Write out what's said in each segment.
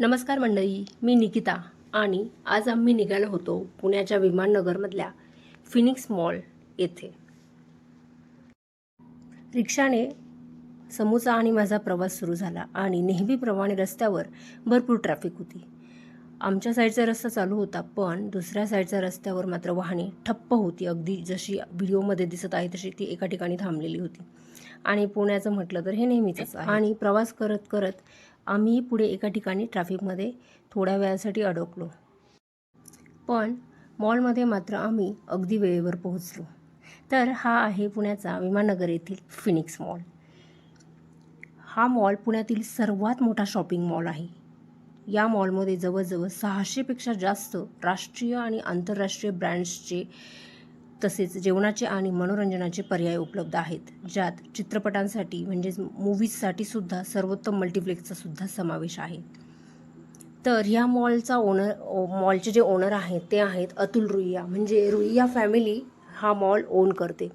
नमस्कार मंडळी मी निकिता आणि आज आम्ही निघालो होतो पुण्याच्या विमाननगरमधल्या फिनिक्स मॉल येथे. रिक्षाने समूचा आणि माझा प्रवास सुरू झाला आणि नेहमीप्रमाणे रस्त्यावर भरपूर ट्रॅफिक होती. आमच्या साईडचा रस्ता चालू होता पण दुसऱ्या साईडच्या रस्त्यावर मात्र वाहने ठप्प होती. अगदी जशी व्हिडिओमध्ये दिसत आहे तशी ती एका ठिकाणी थांबलेली होती. आणि पुण्याचं म्हटलं तर हे नेहमीच आणि प्रवास करत करत आम्ही पुढे एका ठिकाणी ट्रॅफिकमध्ये थोड्या वेळासाठी अडकलो. पण मॉलमध्ये मात्र आम्ही अगदी वेळेवर पोहोचलो. तर हा आहे पुण्याचा विमाननगर येथील फिनिक्स मॉल हा मॉल पुण्यातील सर्वात मोठा शॉपिंग मॉल आहे. या मॉलमध्ये जवळजवळ सहाशेपेक्षा जास्त राष्ट्रीय आणि आंतरराष्ट्रीय ब्रँड्सचे तसेच जेवणाचे आणि मनोरंजनाचे पर्याय उपलब्ध आहेत ज्यात चित्रपटांसाठी म्हणजेच मूवीजसाठी सुद्धा सर्वोत्तम मल्टिप्लेक्सचा सुद्धा समावेश आहे. तर ह्या मॉलचा ओनर मॉलचे जे ओनर आहेत ते आहेत अतुल रुईया. म्हणजे रुईया फॅमिली हा मॉल ओन करते.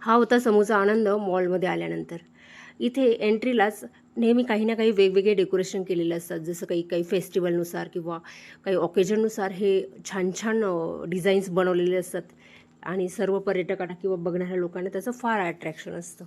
हा होता समूचा आनंद मॉलमध्ये आल्यानंतर. इथे एंट्रीलाच नेहमी काही ना काही वेगवेगळे डेकोरेशन केलेले असतात. जसं काही काही फेस्टिवलनुसार किंवा काही ऑकेजननुसार हे छान छान डिझाईन्स बनवलेले असतात. आणि सर्व पर्यटकांना किंवा बघणाऱ्या लोकांना त्याचं फार अट्रॅक्शन असतं.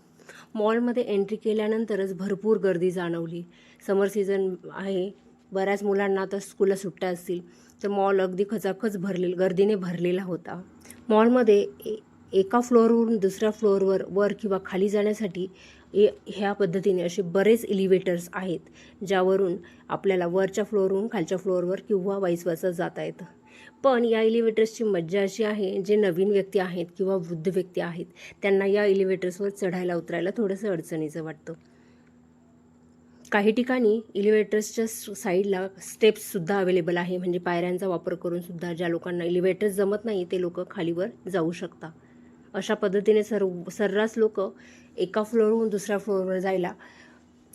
मॉलमध्ये एंट्री केल्यानंतरच भरपूर गर्दी जाणवली. समर सीझन आहे. बऱ्याच मुलांना आता स्कूलला सुट्ट्या असतील. तर मॉल अगदी खचाखच भरले गर्दीने भरलेला होता. मॉलमध्ये ए एका फ्लोअरवरून दुसऱ्या फ्लोअरवर वर किंवा खाली जाण्यासाठी ए ह्या पद्धतीने असे बरेच एलिव्हेटर्स आहेत ज्यावरून आपल्याला वरच्या फ्लोअरवरून खालच्या फ्लोअरवर किंवा वाईसवाचा जाता येतं. पण या एलिव्हेटर्सची मज्जा अशी आहे जे नवीन व्यक्ती आहेत किंवा वृद्ध व्यक्ती आहेत त्यांना या एलिव्हेटर्सवर चढायला उतरायला थोडंसं अडचणीचं वाटतं. काही ठिकाणी इलिव्हेटर्सच्या साईडला स्टेप्ससुद्धा अवेलेबल आहे. म्हणजे पायऱ्यांचा वापर करूनसुद्धा ज्या लोकांना इलिव्हेटर्स जमत नाही ते लोक खालीवर जाऊ शकता. अशा पद्धतीने सर्व सर्रास लोक एका फ्लोअरहून दुसऱ्या फ्लोअरवर जायला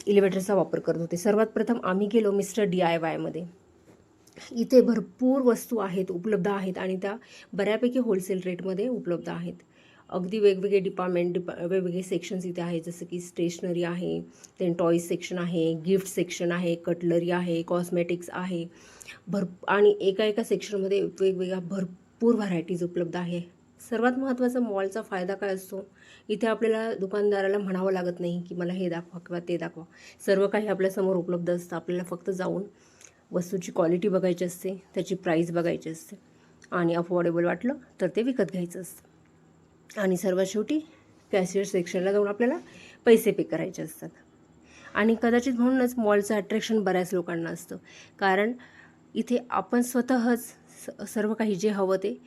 इलिव्हेटरचा वापर करत होते. सर्वात प्रथम आम्ही गेलो मिस्टर डी आय वायमध्ये इथे भरपूर वस्तू आहेत उपलब्ध आहेत आणि त्या बऱ्यापैकी होलसेल रेटमध्ये उपलब्ध आहेत. अगदी वेगवेगळे डिपार्टमेंट डिपा वेगवेगळे सेक्शन्स इथे आहेत जसं की स्टेशनरी आहे देन टॉईज सेक्शन आहे गिफ्ट सेक्शन आहे कटलरी आहे कॉस्मेटिक्स आहे. भर आणि एका एका सेक्शनमध्ये वेगवेगळ्या भरपूर व्हरायटीज उपलब्ध आहे. सर्वात महत्त्वाचा मॉलचा फायदा काय असतो? इथे आपल्याला दुकानदाराला म्हणावं लागत नाही की मला हे दाखवा किंवा ते दाखवा. सर्व काही आपल्यासमोर उपलब्ध असतं. आपल्याला फक्त जाऊन वस्तूची क्वालिटी बघायची असते त्याची प्राईस बघायची असते आणि अफोर्डेबल वाटलं तर ते विकत घ्यायचं असतं. आणि सर्वात शेवटी कॅशियर सेक्शनला जाऊन आपल्याला पैसे पे करायचे असतात. आणि कदाचित म्हणूनच मॉलचं अट्रॅक्शन बऱ्याच लोकांना असतं. कारण इथे आपण स्वतःच स- सर्व काही जे हवं ते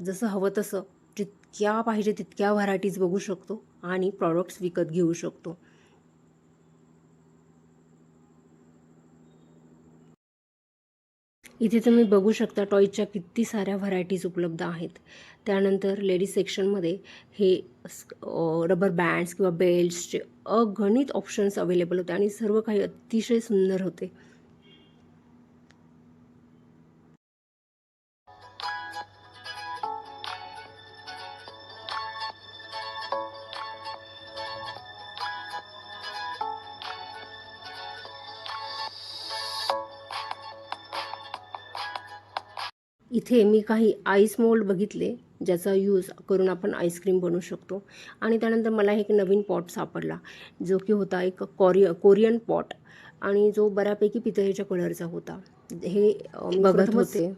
जसं हवं तसं जितक्या पाहिजे तितक्या व्हरायटीज बघू शकतो आणि प्रॉडक्ट्स विकत घेऊ शकतो. इथे तुम्ही बघू शकता टॉईजच्या किती साऱ्या व्हरायटीज उपलब्ध आहेत. त्यानंतर लेडीज सेक्शनमध्ये हे रबर बँड्स किंवा बेल्ट्सचे अगणित ऑप्शन्स अवेलेबल होते आणि सर्व काही अतिशय सुंदर होते. इथे मी काही आईस मोल्ड बघितले ज्याचा यूज करून आपण आईस्क्रीम बनवू शकतो. आणि त्यानंतर मला एक नवीन पॉट सापडला जो की होता एक कोरिय कोरियन पॉट आणि जो बऱ्यापैकी पितळेच्या कलरचा होता. हे बघत होते.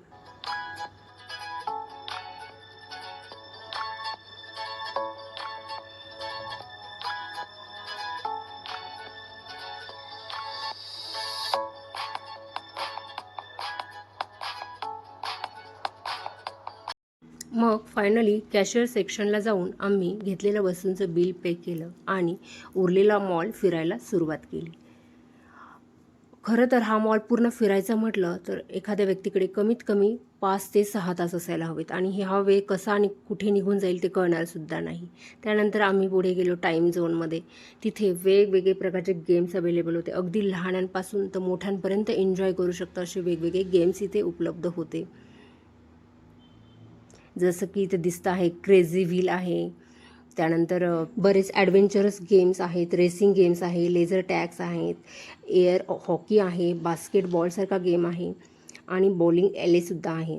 मग फायनली कॅशियर सेक्शनला जाऊन आम्ही घेतलेल्या वस्तूंचं बिल पे केलं आणि उरलेला मॉल फिरायला सुरुवात केली. खरं तर हा मॉल पूर्ण फिरायचा म्हटलं तर एखाद्या व्यक्तीकडे कमीत कमी पाच ते सहा तास असायला हवेत आणि हे हा वेळ कसा आणि कुठे निघून जाईल ते कळणारसुद्धा नाही. त्यानंतर आम्ही पुढे गेलो टाईम झोनमध्ये तिथे वेगवेगळे प्रकारचे गेम्स अवेलेबल होते. अगदी लहानांपासून तर मोठ्यांपर्यंत एन्जॉय करू शकतो असे वेगवेगळे गेम्स इथे उपलब्ध होते. जसं की इथं दिसतं आहे क्रेझी व्हील आहे. त्यानंतर बरेच ॲडव्हेंचरस गेम्स आहेत रेसिंग गेम्स आहे लेझर टॅक्स आहेत एअर हॉकी आहे बास्केटबॉलसारखा गेम आहे आणि बॉलिंग एलेसुद्धा आहे.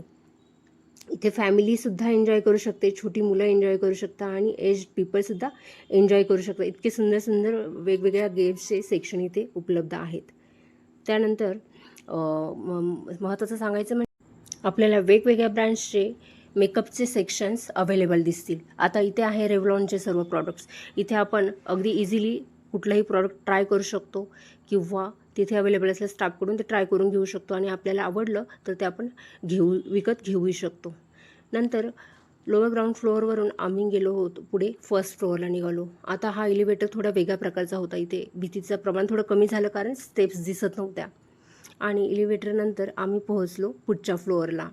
इथे फॅमिलीसुद्धा एन्जॉय करू शकते छोटी मुलं एन्जॉय करू शकता आणि एज पीपलसुद्धा एन्जॉय करू शकता. इतके सुंदर सुंदर वेगवेगळ्या गेम्सचे सेक्शन इथे उपलब्ध आहेत. त्यानंतर म- महत्त्वाचं सांगायचं म्हणजे आपल्याला वेगवेगळ्या ब्रँड्सचे मेकअपचे सेक्शन्स अवेलेबल दिसतील. आता इथे आहे रेव्हलॉनचे सर्व प्रॉडक्ट्स इथे आपण अगदी इझिली कुठलाही प्रॉडक्ट ट्राय करू शकतो किंवा तिथे अवेलेबल असल्या स्टाफकडून ते ट्राय करून घेऊ शकतो आणि आपल्याला आवडलं तर ते आपण घेऊ विकत घेऊही शकतो. नंतर लोअर ग्राउंड फ्लोअरवरून आम्ही गेलो होतो पुढे फर्स्ट फ्लोअरला निघालो. आता हा एलिव्हेटर थोडा वेगळ्या प्रकारचा होता. इथे भीतीचं प्रमाण थोडं कमी झालं कारण स्टेप्स दिसत नव्हत्या. आणि एलिव्हेटरनंतर आम्ही पोहोचलो पुढच्या फ्लोअरला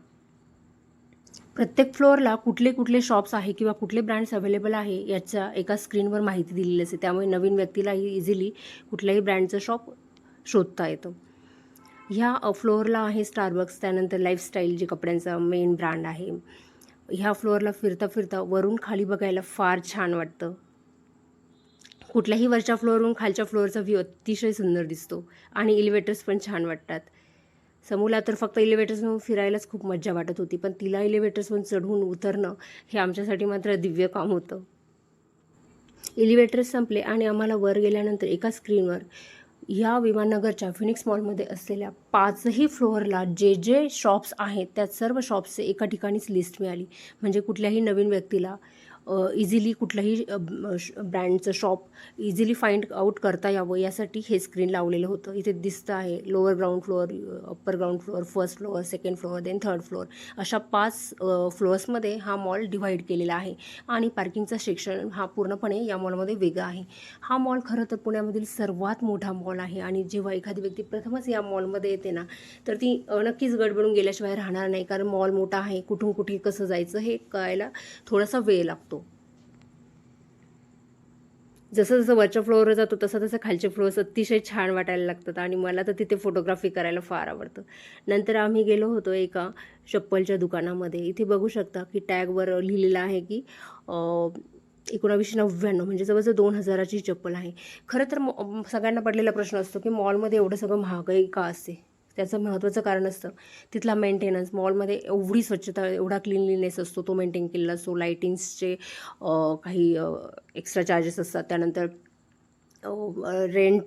प्रत्येक फ्लोअरला कुठले कुठले शॉप्स आहे किंवा कुठले ब्रँड्स अवेलेबल आहे याच्या एका स्क्रीनवर माहिती दिलेली असते त्यामुळे नवीन व्यक्तीलाही इझिली कुठल्याही ब्रँडचं शॉप शोधता येतं. ह्या फ्लोअरला आहे स्टारबक्स त्यानंतर लाईफस्टाईल जे कपड्यांचा मेन ब्रँड आहे. ह्या फ्लोअरला फिरता फिरता वरून खाली बघायला फार छान वाटतं. कुठल्याही वरच्या फ्लोअरवरून खालच्या फ्लोअरचा व्ह्यू अतिशय सुंदर दिसतो आणि एलिव्हेटर्स पण छान वाटतात. समूला तर फक्त एलिव्हेटर्सवरून फिरायलाच खूप मज्जा वाटत होती पण तिला एलिव्हेटर्सवरून चढून उतरणं हे आमच्यासाठी मात्र दिव्य काम होतं. इलिव्हेटर्स संपले आणि आम्हाला वर गेल्यानंतर एका स्क्रीनवर या विमाननगरच्या फिनिक्स मॉलमध्ये असलेल्या पाचही फ्लोअरला जे जे शॉप्स आहेत त्या सर्व शॉप्सचे एका ठिकाणीच लिस्ट मिळाली. म्हणजे कुठल्याही नवीन व्यक्तीला इझिली कुठलंही ब्रँडचं शॉप इझिली फाइंड आउट करता यावं. यासाठी हे स्क्रीन लावलेलं होतं. इथे दिसतं आहे lower ground floor upper ground floor first floor second floor then third floor अशा पाच फ्लोअर्समध्ये हा मॉल डिव्हाइड केलेला आहे. आणि पार्किंगचं सेक्शन हा पूर्णपणे या मॉलमध्ये वेगळा आहे. हा मॉल खरं तर पुण्यामधील सर्वात मोठा मॉल आहे. आणि जेव्हा एखादी व्यक्ती प्रथमच या मॉलमध्ये येते ना तर ती नक्कीच गडबडून गेल्याशिवाय राहणार नाही. कारण मॉल मोठा आहे. कुठून कुठे कसं जायचं हे कळायला थोडासा वेळ लागतो. जसं जसं वरच्या फ्लोअरवर जातो तसं तसं खालचे फ्लोअर्स अतिशय छान वाटायला लागतात आणि मला तर तिथे फोटोग्राफी करायला फार आवडतं. नंतर आम्ही गेलो होतो एका चप्पलच्या दुकानामध्ये. इथे बघू शकता की टॅगवर लिहिलेलं आहे की एकोणावीसशे नव्याण्णव म्हणजे जवळजवळ दोन हजाराची चप्पल आहे. खरं तर सगळ्यांना पडलेला प्रश्न असतो की मॉलमध्ये एवढं सगळं महागाई का असते? त्याचं महत्त्वाचं कारण असतं. तिथला मेंटेनन्स मॉलमध्ये एवढी स्वच्छता एवढा क्लिनलीनेस असतो तो मेंटेन केलेला असतो. लाईटिंग्सचे काही एक्स्ट्रा चार्जेस असतात. त्यानंतर रेंट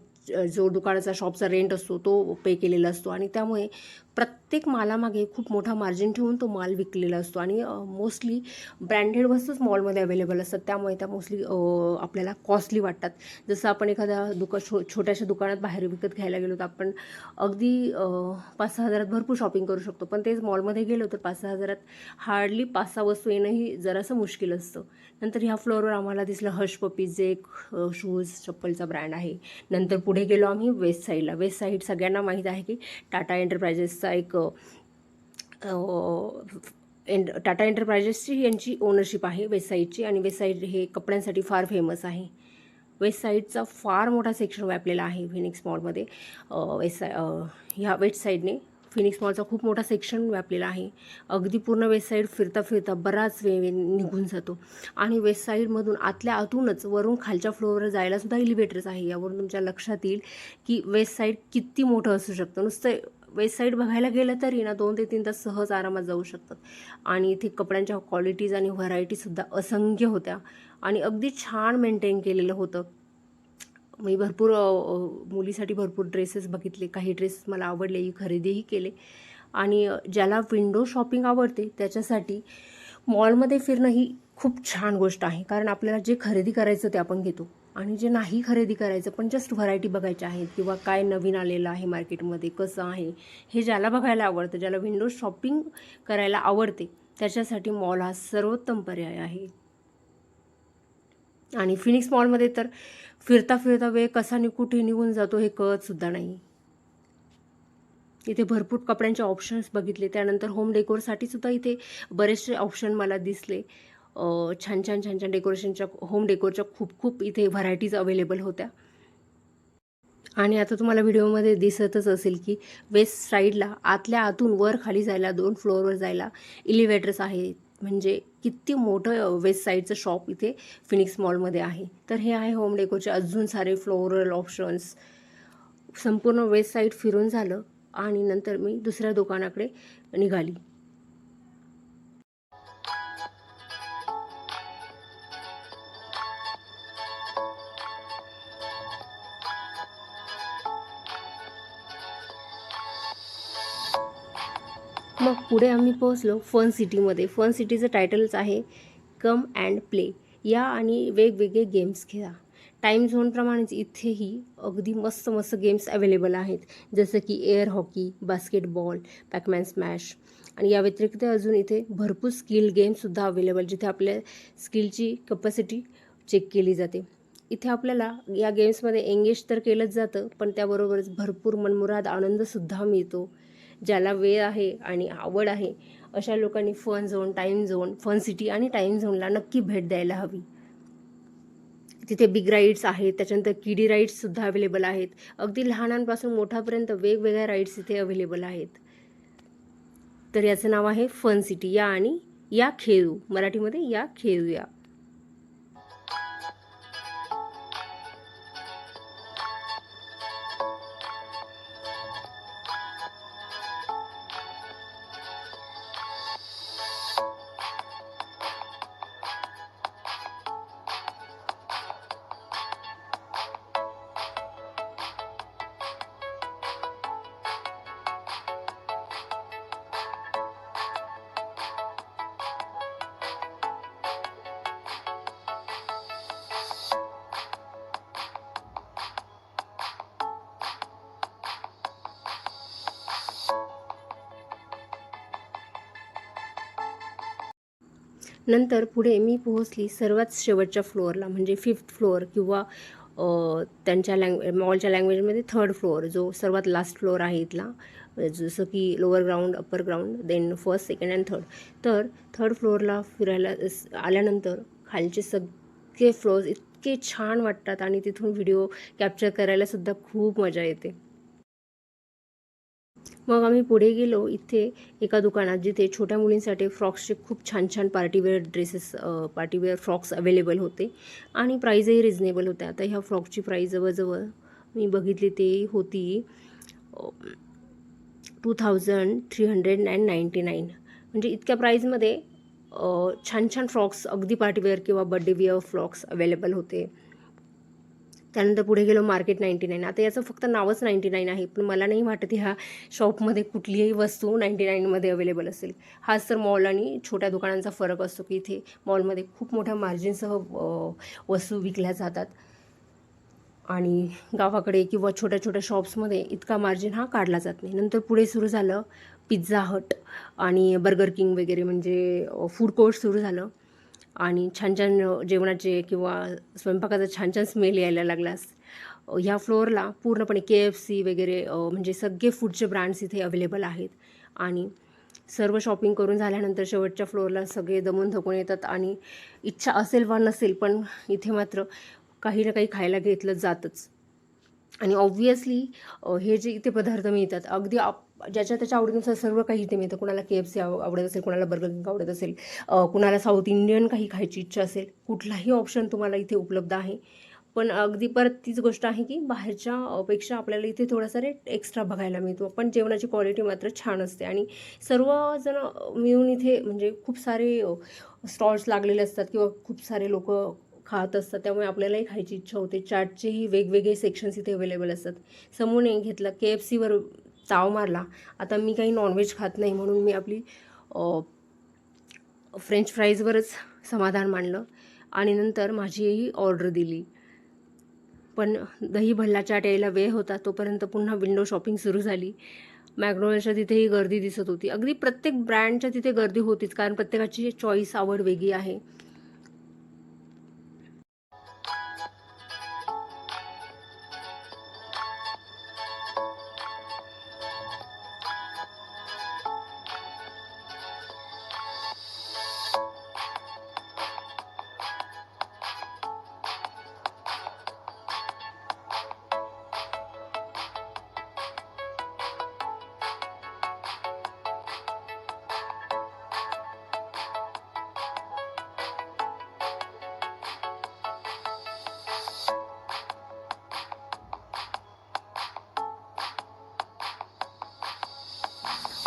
जो दुकानाचा शॉपचा रेंट असतो तो पे केलेला असतो. आणि त्यामुळे प्रत्येक मालामागे खूप मोठा मार्जिन ठेवून तो माल विकलेला असतो. आणि मोस्टली ब्रँडेड वस्तूच मॉलमध्ये अवेलेबल असतात. त्यामुळे त्या मोस्टली आपल्याला कॉस्टली वाटतात. जसं आपण एखाद्या दुका छो छोट्याशा दुकानात बाहेर विकत घ्यायला गेलो तर आपण अगदी पाच सहा हजारात भरपूर शॉपिंग करू शकतो. पण तेच मॉलमध्ये गेलो तर पाच सहा हजारात हार्डली पाच सहा वस्तू येणंही जरासं मुश्किल असतं. नंतर ह्या फ्लोअरवर आम्हाला दिसलं हर्ष पपीज जे एक शूज चप्पलचा ब्रँड आहे. नंतर पुढे गेलो आम्ही वेस्ट साईडला वेस्ट साईड सगळ्यांना माहीत आहे की टाटा एंटरप्राइजेसचा एक एन एंड टाटा एंटरप्राइजेसची यांची ओनरशिप आहे वेबसाईटची आणि वेबसाईट हे कपड्यांसाठी फार फेमस आहे. वेस्ट साईडचा फार मोठा सेक्शन व्यापलेला आहे फिनिक्स मॉलमध्ये वेबसाय ह्या वेबसाईटने फिनिक्स मॉलचा खूप मोठा सेक्शन व्यापलेला आहे. अगदी पूर्ण वेबसाईट फिरता फिरता बराच वेळ निघून जातो. आणि वेबसाईटमधून आतल्या आतूनच वरून खालच्या फ्लोअरवर जायला सुद्धा एलिव्हेटर्स आहे. यावरून तुमच्या लक्षात येईल की वेस्ट साईड किती मोठं असू शकतं. नुसतं वेस्ट साईड बघायला गेलं तरी ना दोन ते तीन तास सहज आरामात जाऊ शकतात. आणि इथे कपड्यांच्या क्वालिटीज आणि व्हरायटीसुद्धा असंख्य होत्या. आणि अगदी छान मेंटेन केलेलं होतं. मी भरपूर मुलीसाठी भरपूर ड्रेसेस बघितले. काही ड्रेस मला आवडले खरेदीही केले. आणि ज्याला विंडो शॉपिंग आवडते त्याच्यासाठी मॉलमध्ये फिरणं ही खूप छान गोष्ट आहे. कारण आपल्याला जे खरेदी करायचं ते आपण घेतो. आणि जे नाही खरेदी करायचं पण जस्ट व्हरायटी बघायच्या आहेत किंवा काय नवीन आलेलं आहे मार्केटमध्ये कसं आहे हे ज्याला बघायला आवडतं ज्याला विंडो शॉपिंग करायला आवडते त्याच्यासाठी मॉल हा सर्वोत्तम पर्याय आहे. आणि फिनिक्स मॉलमध्ये तर फिरता फिरता वेळ कसा नि कुठे निघून जातो हे कळत सुद्धा नाही. इथे भरपूर कपड्यांचे ऑप्शन्स बघितले त्यानंतर होम डेकोरसाठी सुद्धा इथे बरेचसे ऑप्शन मला दिसले. छान छान छान छान डेकोरेशनच्या होम डेकोरच्या खूप खूप इथे व्हरायटीज अवेलेबल होत्या. आणि आता तुम्हाला व्हिडिओमध्ये दिसतच असेल की वेस्ट साईडला आतल्या आतून वर खाली जायला दोन फ्लोअरवर जायला इलिव्हेटर्स आहेत. म्हणजे किती मोठं वेस्ट साईडचं शॉप इथे फिनिक्स मॉलमध्ये आहे. तर हे आहे होम डेकोरचे अजून सारे फ्लोरल ऑप्शन्स संपूर्ण वेस्ट साईड फिरून झालं आणि नंतर मी दुसऱ्या दुकानाकडे निघाली. मग पुढे आम्ही पोहोचलो फन सिटीमध्ये फन सिटीचं टायटलच आहे कम अँड प्ले या आणि वेगवेगळे गेम्स खेळा. टाईम झोनप्रमाणेच इथेही अगदी मस्त मस्त गेम्स अवेलेबल आहेत. जसं की air hockey basketball Pacman smash आणि या व्यतिरिक्त अजून इथे भरपूर स्किल गेम्ससुद्धा अवेलेबल जिथे आपल्या स्किलची कपॅसिटी चेक केली जाते. इथे आपल्याला या गेम्समध्ये एंगेज तर केलंच जातं पण त्याबरोबरच भरपूर मनमुराद आनंदसुद्धा मिळतो. ज्याला वेळ आहे आणि आवड आहे अशा लोकांनी fun zone time zone fun city आणि टाईम झोनला नक्की भेट द्यायला हवी. तिथे बिग राईड्स आहेत त्याच्यानंतर किडी राईड्ससुद्धा अवेलेबल आहेत. अगदी लहानांपासून मोठ्यापर्यंत वेगवेगळ्या राईड्स इथे अवेलेबल आहेत. तर याचं नाव आहे फन सिटी या आणि या खेळू. मराठीमध्ये या खेळूया. नंतर पुढे मी पोहोचली सर्वात शेवटच्या फ्लोअरला म्हणजे फिफ्थ फ्लोअर किंवा त्यांच्या लँग्वे मॉलच्या लँग्वेजमध्ये थर्ड फ्लोअर जो सर्वात लास्ट फ्लोअर आहे इथला. जसं की lower ground upper ground then first second and third तर थर्ड फ्लोअरला फिरायला आल्यानंतर खालचे सगळे फ्लोअर्स इतके छान वाटतात आणि तिथून व्हिडिओ कॅप्चर करायला सुद्धा खूप मजा येते. मग आम्ही पुढे गेलो इथे एका दुकानात जिथे छोट्या मुलींसाठी फ्रॉक्सचे खूप छान छान partywear dresses partywear frocks available होते. आणि प्राईजही रिजनेबल होत्या. आता ह्या फ्रॉकची प्राईज जवळजवळ मी बघितली ते होती two thousand three hundred and ninety nine म्हणजे इतक्या प्राईजमध्ये छान छान फ्रॉक्स अगदी पार्टीवेअर किंवा बड्डे विअर फ्रॉक्स अवेलेबल होते. त्यानंतर पुढे गेलो मार्केट नाईंटी नाईन. आता याचं फक्त नावच नाईंटी नाईन आहे पण मला नाही वाटत ह्या शॉपमध्ये कुठलीही वस्तू नाईंटी नाईनमध्ये अवेलेबल असेल. हाच तर मॉल आणि छोट्या दुकानांचा फरक असतो की इथे मॉलमध्ये खूप मोठ्या मार्जिनसह वस्तू विकल्या जातात. आणि गावाकडे किंवा छोट्या छोट्या शॉप्समध्ये इतका मार्जिन हा काढला जात नाही. नंतर पुढे सुरू झालं पिझ्झा हट आणि बर्गर किंग वगैरे म्हणजे फूड कोर्ट सुरू झालं. आणि छान छान जेवणाचे किंवा स्वयंपाकाचा छान छान स्मेल यायला लागलास. ह्या फ्लोअरला पूर्णपणे के एफ सी वगैरे म्हणजे सगळे फूडचे ब्रँड्स इथे अवेलेबल आहेत. आणि सर्व शॉपिंग करून झाल्यानंतर शेवटच्या फ्लोअरला सगळे दमून थकून येतात. आणि इच्छा असेल वा नसेल पण इथे मात्र काही ना काही खायला घेतलं जातच. आणि ऑब्व्हियसली हे जे इथे पदार्थ मिळतात अगदी आप ज्याच्या त्याच्या आवडीनुसार सर्व काही इथे मिळतं. कुणाला के एफ सी आव आवडत असेल कुणाला बर्गर किंग आवडत असेल कुणाला साऊथ इंडियन काही खायची इच्छा असेल कुठलाही ऑप्शन तुम्हाला इथे उपलब्ध आहे. पण अगदी परत तीच गोष्ट आहे की बाहेरच्या पेक्षा आपल्याला इथे थोडासा रेट एक्स्ट्रा बघायला मिळतो. पण जेवणाची क्वालिटी मात्र छान असते. आणि सर्वजण मिळून इथे म्हणजे खूप सारे स्टॉल्स लागलेले असतात किंवा खूप सारे लोक खात असतात. त्यामुळे आपल्यालाही खायची इच्छा होते. चाटचेही वेगवेगळे सेक्शन्स इथे अवेलेबल असतात. समोर घेतला के एफ सीवर ताव मारला. आता मी काही नॉनव्हेज खात नाही म्हणून मी आपली फ्रेंच फ्राईजवरच समाधान मानलं आणि नंतर माझीही ऑर्डर दिली. पण दही भल्ला चाट यायला वेळ होता तोपर्यंत पुन्हा विंडो शॉपिंग सुरू झाली. मॅग्नोलच्या तिथेही गर्दी दिसत होती. अगदी प्रत्येक ब्रँडच्या तिथे गर्दी होतीच कारण प्रत्येकाची चॉईस आवड वेगळी आहे.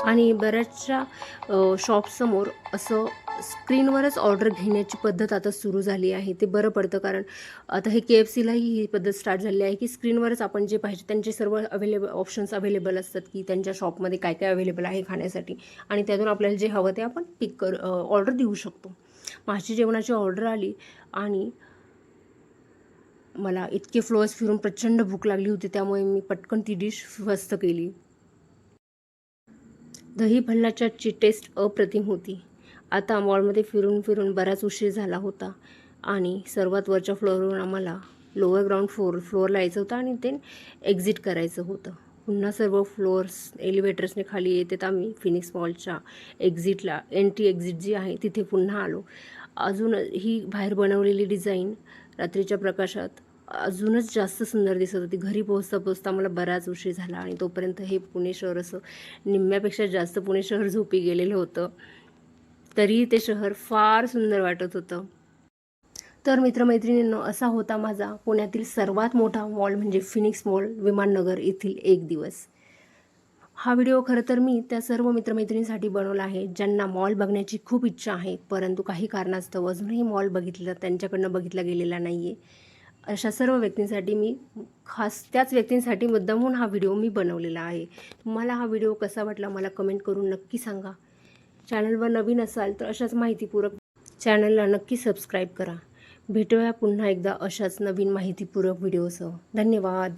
आणि बऱ्याचशा शॉपसमोर असं स्क्रीनवरच ऑर्डर घेण्याची पद्धत आता सुरू झाली आहे. ते बरं पडतं कारण आता हे के एफ सीलाही ही पद्धत स्टार्ट झाली आहे की स्क्रीनवरच आपण जे पाहिजे त्यांचे सर्व अवेलेबल ऑप्शन्स अवेलेबल असतात की त्यांच्या शॉपमध्ये काय काय अवेलेबल आहे खाण्यासाठी आणि त्यातून आपल्याला जे हवं ते आपण पिक कर ऑर्डर देऊ शकतो. माझी जेवणाची ऑर्डर आली आणि मला इतके फ्लोअर्स फिरून प्रचंड भूक लागली होती त्यामुळे मी पटकन ती डिश स्वस्त केली. दही भल्लाच्याची टेस्ट अप्रतिम होती. आता मॉलमध्ये फिरून फिरून बराच उशीर झाला होता आणि सर्वात वरच्या फ्लोअरवरून आम्हाला लोअर ग्राउंड फ्लोअर फ्लोअरला यायचं होतं आणि ते एक्झिट करायचं होतं. पुन्हा सर्व फ्लोअर्स एलिव्हेटर्सने खाली येतात आम्ही फिनिक्स मॉलच्या एक्झिटला एंट्री एक्झिट जी आहे तिथे पुन्हा आलो. अजून ही बाहेर बनवलेली डिझाईन रात्रीच्या प्रकाशात अजूनच जास्त सुंदर दिसत होती. घरी पोहोचता पोहोचता मला बराच उशीर झाला आणि तोपर्यंत हे पुणे शहर असं निम्म्यापेक्षा जास्त पुणे शहर झोपी गेलेलं होतं. तरीही ते शहर फार सुंदर वाटत होतं. तर मित्रमैत्रिणींनो असा होता माझा पुण्यातील सर्वात मोठा मॉल म्हणजे फिनिक्स मॉल विमाननगर येथील एक दिवस. हा व्हिडिओ खरं तर मी त्या सर्व मित्रमैत्रिणींसाठी बनवला आहे ज्यांना मॉल बघण्याची खूप इच्छा आहे परंतु काही कारणास्तव अजूनही मॉल बघितलं त्यांच्याकडनं बघितला गेलेला नाही आहे अशा सर्व व्यक्तींसाठी मी खास त्याच व्यक्तींसाठी मुद्दामहून हा व्हिडिओ मी बनवलेला आहे. तुम्हाला हा व्हिडिओ कसा वाटला मला कमेंट करून नक्की सांगा. चॅनलवर नवीन असाल तर अशाच माहितीपूरक चॅनलला नक्की सबस्क्राईब करा. भेटूया पुन्हा एकदा अशाच नवीन माहितीपूरक व्हिडिओसह. धन्यवाद.